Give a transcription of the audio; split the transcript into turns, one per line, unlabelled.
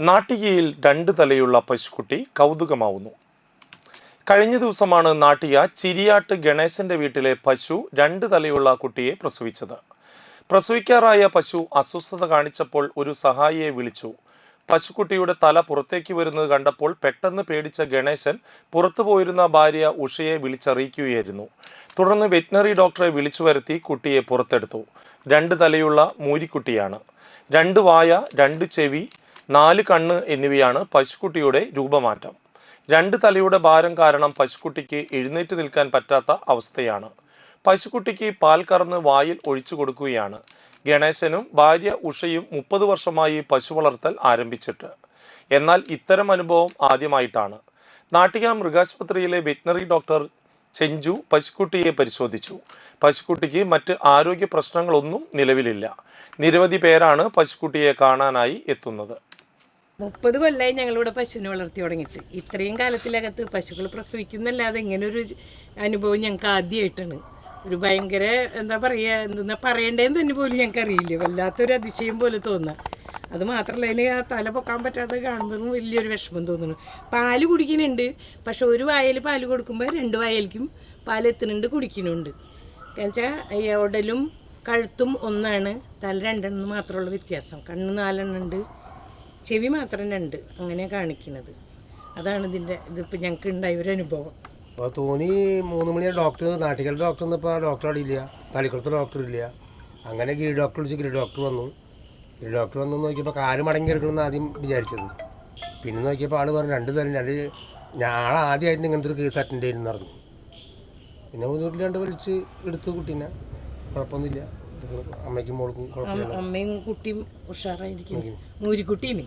നാട്ടികയിൽ രണ്ട് തലയുള്ള പശുക്കുട്ടി കൗതുകമാവുന്നു. കഴിഞ്ഞ ദിവസമാണ് നാട്ടിക ചിരിയാട്ട് ഗണേശന്റെ വീട്ടിലെ പശു രണ്ട് തലയുള്ള കുട്ടിയെ പ്രസവിച്ചത്. പ്രസവിക്കാറായ പശു അസ്വസ്ഥത കാണിച്ചപ്പോൾ ഒരു സഹായിയെ വിളിച്ചു. പശുക്കുട്ടിയുടെ തല പുറത്തേക്ക് വരുന്നത് കണ്ടപ്പോൾ പെട്ടെന്ന് പേടിച്ച ഗണേശൻ പുറത്തു പോയിരുന്ന ഭാര്യ ഉഷയെ വിളിച്ചറിയിക്കുകയായിരുന്നു. തുടർന്ന് വെറ്റിനറി ഡോക്ടറെ വിളിച്ചു വരുത്തി കുട്ടിയെ പുറത്തെടുത്തു. രണ്ട് തലയുള്ള മൂരിക്കുട്ടിയാണ്. രണ്ട് വായ രണ്ട് ചെവി നാല് കണ്ണ് എന്നിവയാണ് പശുക്കുട്ടിയുടെ രൂപമാറ്റം. രണ്ട് തലയുടെ ഭാരം കാരണം പശുക്കുട്ടിക്ക് എഴുന്നേറ്റ് നിൽക്കാൻ പറ്റാത്ത അവസ്ഥയാണ്. പശുക്കുട്ടിക്ക് പാൽ കറന്ന് വായിൽ ഒഴിച്ചു കൊടുക്കുകയാണ്. ഗണേശനും ഭാര്യ ഉഷയും മുപ്പത് വർഷമായി പശു വളർത്തൽ ആരംഭിച്ചിട്ട്. എന്നാൽ ഇത്തരം അനുഭവം ആദ്യമായിട്ടാണ്. നാട്ടിക മൃഗാശുപത്രിയിലെ വെറ്റിനറി ഡോക്ടർ ചെഞ്ചു പശുക്കുട്ടിയെ പരിശോധിച്ചു. പശുക്കുട്ടിക്ക് മറ്റ് ആരോഗ്യ പ്രശ്നങ്ങളൊന്നും നിലവിലില്ല. നിരവധി പേരാണ് പശുക്കുട്ടിയെ കാണാനായി എത്തുന്നത്.
മുപ്പത് കൊല്ലമായി ഞങ്ങളിവിടെ പശുവിനെ വളർത്തി തുടങ്ങിയിട്ട്. ഇത്രയും കാലത്തിലകത്ത് പശുക്കൾ പ്രസവിക്കുന്നല്ലാതെ ഇങ്ങനെ ഒരു അനുഭവം ഞങ്ങൾക്ക് ആദ്യമായിട്ടാണ് ഒരു ഭയങ്കര എന്താ പറയുക എന്താ പറയണ്ടേന്ന് തന്നെ പോലും ഞങ്ങൾക്ക് അറിയില്ല വല്ലാത്തൊരു അതിശയം പോലെ തോന്നുക അത് മാത്രമല്ല അതിന് ആ തല പൊക്കാൻ പറ്റാതെ കാണുമ്പോഴും വലിയൊരു വിഷമം തോന്നുന്നു. പാൽ കുടിക്കുന്നുണ്ട് പക്ഷെ ഒരു വായൽ പാൽ കൊടുക്കുമ്പോൾ രണ്ട് വായലിക്കും പാൽ എത്തുന്നുണ്ട് കുടിക്കുന്നുണ്ട് എന്നുവെച്ചാൽ ഉടലും കഴുത്തും ഒന്നാണ്. തല രണ്ടെണ്ണം മാത്രമുള്ള വ്യത്യാസം. കണ്ണ് നാലെണ്ണം ഉണ്ട്. ചെവി മാത്രം രണ്ട് അങ്ങനെ കാണിക്കുന്നത് അതാണ് ഇതിന്റെ ഇതിപ്പോൾ ഞങ്ങൾക്ക് ഉണ്ടായ ഒരു അനുഭവം.
അപ്പോൾ തോന്നി മൂന്ന് മണി ഡോക്ടർ നാട്ടിക്കൽ ഡോക്ടർ ഇപ്പോൾ ഡോക്ടർ അവിടെ ഇല്ല. തളിക്കുളത്ത് ഡോക്ടർ ഇല്ല. അങ്ങനെ ഗിരി ഡോക്ടർ വിളിച്ച് ഗിരി ഡോക്ടർ വന്നു. ഗിരി ഡോക്ടർ വന്നു നോക്കിയപ്പോൾ കാൽ മടങ്ങി എടുക്കണമെന്ന് ആദ്യം വിചാരിച്ചത്. പിന്നെ നോക്കിയപ്പോൾ ആൾ പറഞ്ഞു രണ്ട് തരം രണ്ട് ഞാൻ ആദ്യമായിട്ട് ഇങ്ങനത്തെ ഒരു കേസ് അറ്റൻഡ് ചെയ്യുന്നു പറഞ്ഞു. പിന്നെ വീട്ടിൽ രണ്ട് വിളിച്ച് എടുത്തു കുട്ടീനെ. കുഴപ്പമൊന്നുമില്ല. അമ്മയ്ക്കും മോൾക്കും
അമ്മയും കുട്ടിയും ഉഷാറായിരിക്കും മൂരിക്കുട്ടീനെ